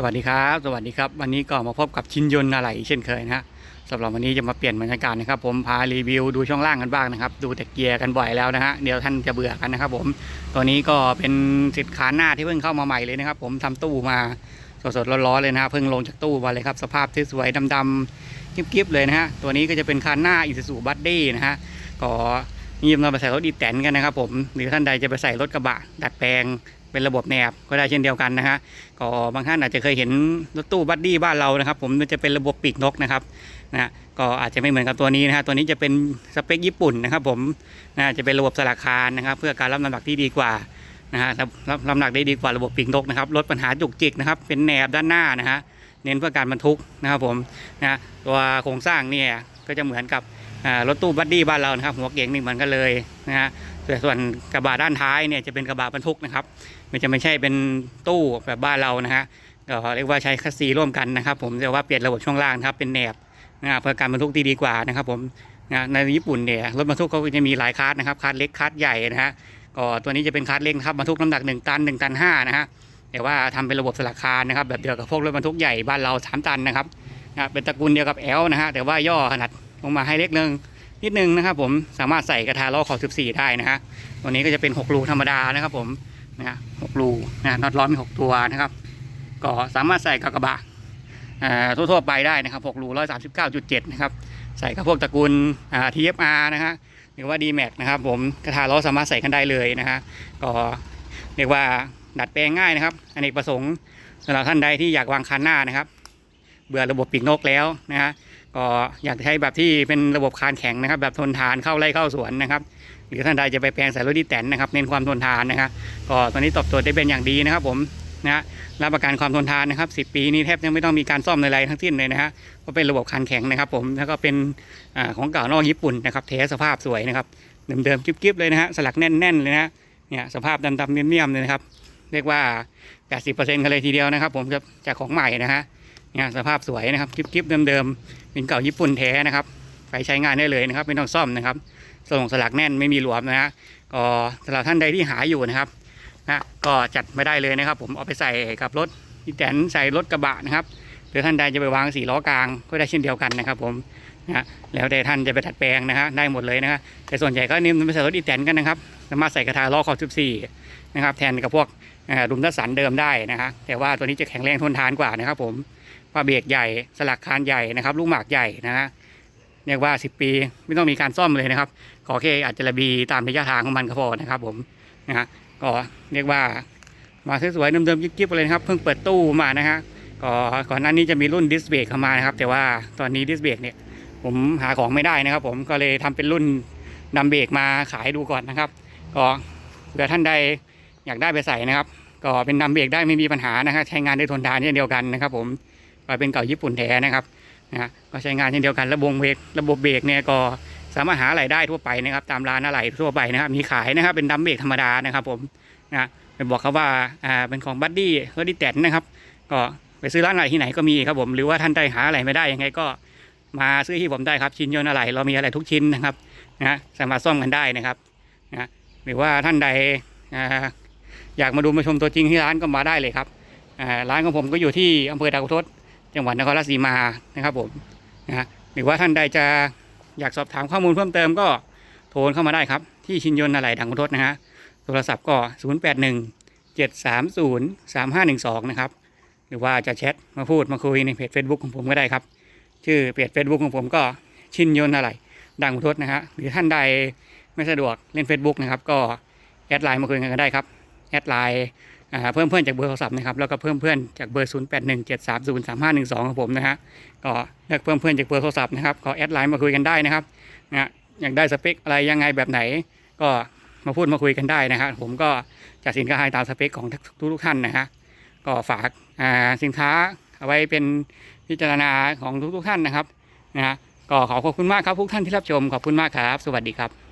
สวัสดีครับ สวัสดีครับ วันนี้ก็มาพบกับชินยนต์อะไรเช่นเคยนะฮะสำหรับวันนี้จะมาเปลี่ยนบรรยากาศนะครับผมพารีวิวดูช่วงล่างกันบ้างนะครับ ดูแต่เกียร์กันบ่อยแล้วนะฮะเดี๋ยวท่านจะเบื่อกันนะครับผมตัวนี้ก็เป็นสินค้าหน้าที่เพิ่งเข้ามาใหม่เลยนะครับ ผมทำตู้มาสดๆร้อนๆเลยนะฮะเพิ่งลงจากตู้มาเลยครับ สภาพที่สวยดำๆกิ๊บๆเลยนะฮะตัวนี้ก็จะเป็นคันหน้าอิซูซูบัตดี้นะฮะก็นิยมนำไปใส่รถดีแตนกันนะครับผมหรือท่านใดจะไปใส่รถกระบะดัดแปลง เป็นระบบแนบก็ได้เช่นเดียวกันนะฮะก็บางท่านอาจจะเคยเห็นรถตู้บัดดี้บ้านเรานะครับ ผมมันจะเป็นระบบปีกนกนะครับนะก็อาจจะไม่เหมือนกับตัวนี้นะฮะตัวนี้จะเป็นสเปคญี่ปุ่นนะครับ ผมนะจะเป็นระบบสลักคานนะครับ เพื่อการรับน้ำหนักที่ดีกว่านะฮะรับรับน้ำหนักได้ดีกว่าระบบปีกนกนะครับลดปัญหาจุกจิกนะครับ เป็นแหนบด้านหน้านะฮะเน้นเพื่อการบรรทุกนะครับผมนะตัวโครงสร้างเนี่ยก็จะเหมือนกับรถตู้บัดดี้บ้านเรานะครับหัวเก๋งนี่เหมือนกันเลยนะฮะส่ส่วนกระบะด้านท้ายเนี่ยจะเป็นกระบะบรรทุกนะครับ มันจะไม่ใช่เป็นตู้แบบบ้านเรานะฮะก็เรียกว่าใช้คัสซีร่วมกันนะครับ ผมแต่ว่าเปลี่ยนระบบช่วงล่างครับเป็นแหนบนะเพื่อการบรรทุกที่ดีกว่านะครับ ผมในญี่ปุ่นเนี่ยรถบรรทุกเขาจะมีหลายคาร์ดนะครับคาร์ดเล็กคาร์ดใหญ่นะฮะก็ตัวนี้จะเป็นคาร์ดเล็กครับบรรทุกน้ำหนัก 1 ตัน 1 ตัน5นะฮะแต่ว่าทำเป็นระบบสลักคานนะครับแบบเดียวกับพวกรถบรรทุกใหญ่บ้านเรา3ตันนะครับเป็นตระกูลเดียวกับแอลนะฮะแต่ว่าย่อขนาดลงมาให้เล็กนึงนิดนึงนะครับผมสามารถใส่กระทะล้อขอบ14 ได้นะฮะตัวนี้ก็จะเป็น6รูธรรมดานะครับผม นะฮะหกรูนะน็อตล้อมีหกตัวนะครับ ก็สามารถใส่กับกระบะอ่าทั่วๆไปได้นะครับหกรูร้อยสามสิบเก้าจุดเจ็ดนะครับ ใส่กับพวกตระกูลทีเอ่า TFR นะฮะหรือว่า D-Max นะครับ ผมกระทะล้อสามารถใส่กันได้เลยนะฮะก็เรียกว่าดัดแปลงง่ายนะครับอเนกประสงค์สำหรับท่านใดที่อยากวางคันหน้านะครับ เบื่อระบบปีกนกแล้วนะฮะก็อยากใช้แบบที่เป็นระบบคานแข็งนะครับ แบบทนทานเข้าไร่เข้าสวนนะครับ หรือท่านใดจะไปแปลงใส่รถดีแตนนะครับเน้นความทนทานนะครับก็ตัวนี้ตอบโจทย์ได้เป็นอย่างดีนะครับ ผมนะฮะรับประกันความทนทานนะครับ 10 ปีนี้แทบจะไม่ต้องมีการซ่อมอะไรทั้งสิ้นเลยนะฮะเพราะเป็นระบบคันแข็งนะครับผมแล้วก็เป็นอของเก่านอกญี่ปุ่นนะครับเทสภาพสวยนะครับเดิมๆกิ๊บๆเลยนะฮะสลักแน่นๆเลยนะเนี่ยสภาพดำๆเนียมๆเลยนะครับเรียกว่า 80%กันเลยทีเดียวนะครับ ผมจากจากของใหม่นะฮะเนี่ยสภาพสวยนะครับกิ๊บๆเดิมๆเป็นเก่าญี่ปุ่นแท้นะครับไปใช้งานได้เลยนะครับ ไม่ต้องซ่อมนะครับ ส่งสลักแน่นไม่มีหลวมนะฮะก็สำหรับท่านใดที่หาอยู่นะครับนะก็จัดไม่ได้เลยนะครับ ผมเอาไปใส่กับรถที่แตนใส่รถกระบะนะครับหรือท่านใดจะไปวางสีล้อกลางก็ได้เช่นเดียวกันนะครับ ผมนะแล้วแต่ท่านจะไปดัดแปลงนะฮะได้หมดเลยนะฮะแต่ส่วนใหญ่ก็นิยมไปใส่รถอีแตนกันนะครับสามารถใส่กระทะล้อขอบ14นะครับแทนกับพวกดุมทัสันเดิมได้นะฮะแต่ว่าตัวนี้จะแข็งแรงทนทานกว่านะครับ ผมผ้าเบรกใหญ่สลักคานใหญ่นะครับ ลูกหมากใหญ่นะฮะ เรียกว่า 10 ปี ไม่ต้องมีการซ่อมเลยนะครับ ขอแค่อาจจะระบีตามระยะทางของมันก็พอนะครับผมนะฮะก็เรียกว่ามาสวยๆเดิมๆกิ๊บๆเลยนะครับ เพิ่งเปิดตู้มานะฮะก็ก่อนหน้านี้จะมีรุ่นดิสเบรกเข้ามานะครับ แต่ว่าตอนนี้ดิสเบรกเนี่ยผมหาของไม่ได้นะครับ ผมก็เลยทำเป็นรุ่นนำเบรกมาขายดูก่อนนะครับ ก็เผื่อท่านใดอยากได้ไปใส่นะครับ ก็เป็นนำเบรกได้ไม่มีปัญหานะครับใช้งานได้ทนทานเช่นเดียวกันนะครับ ผมก็เป็นเก่าญี่ปุ่นแท้นะครับ นะฮะก็ใช้งานเช่นเดียวกันระบบเบรกระบบเบรกเนี่ยก็สามารถหาอะไรายได้ทั่วไปนะครับ ตามร้านอะไรทั่วไปนะครับ มีขายนะครับ เป็นดัมเบรกธรรมดานะครับ ผมนะไปบอกเขาว่าอ่าเป็นของบัดดี้รถดีแตนนะครับ ก็ไปซื้อร้านอะไรที่ไหนก็มีครับผมหรือว่าท่านใดหาอะไรไม่ได้ยังไงก็มาซื้อที่ผมได้ครับชิ้นยนต์อะไรเรามีอะไรทุกชิ้นนะครับนะสามารถซ่อมกันได้นะครับนะหรือว่าท่านใดอ่าอยากมาดูมาชมตัวจริงที่ร้านก็มาได้เลยครับอ่าร้านของผมก็อยู่ที่อำเภอดาวทศ จังหวัดนครราชสีมานะครับผมนะหรือว่าท่านใดจะอยากสอบถามข้อมูลเพิ่มเติมก็โทรเข้ามาได้ครับ ที่ชินยนต์อะไหล่ดังคุณทศนะฮะโทรศัพท์ก็ 0 8 1 7 3 0 3 5 1 2 นะครับ หรือว่าจะแชทมาพูดมาคุยในเพจ Facebook ของผมก็ได้ครับ ชื่อเพจ Facebook ของผมก็ชินยนต์อะไหล่ดังคุณทศนะฮะหรือท่านใดไม่สะดวกเล่น Facebook นะครับ ก็แอดไลน์มาคุยกันก็ได้ครับ แอดไลน์ เพิ่มเพื่อนจากเบอร์โทรศัพท์นะครับแล้วก็เพิ่มเพื่อนจากเบอร์ 0 8 1 7 3 0 3 5 1 2ของผมนะฮะก็เลือกเพิ่มเพื่อนจากเบอร์โทรศัพท์นะครับก็แอดไลน์มาคุยกันได้นะครับนะอยากได้สเปคอะไรยังไงแบบไหน ก็มาพูดมาคุยกันได้นะฮะผมก็จัดสินค้าให้ตามสเปคของทุกทุกท่านนะฮะก็ฝากสินค้าเอาไว้เป็นพิจารณาของทุกๆท่านนะครับนะฮะก็ขอขอบคุณมากครับทุกท่านที่รับชมขอบคุณมากครับ สวัสดีครับ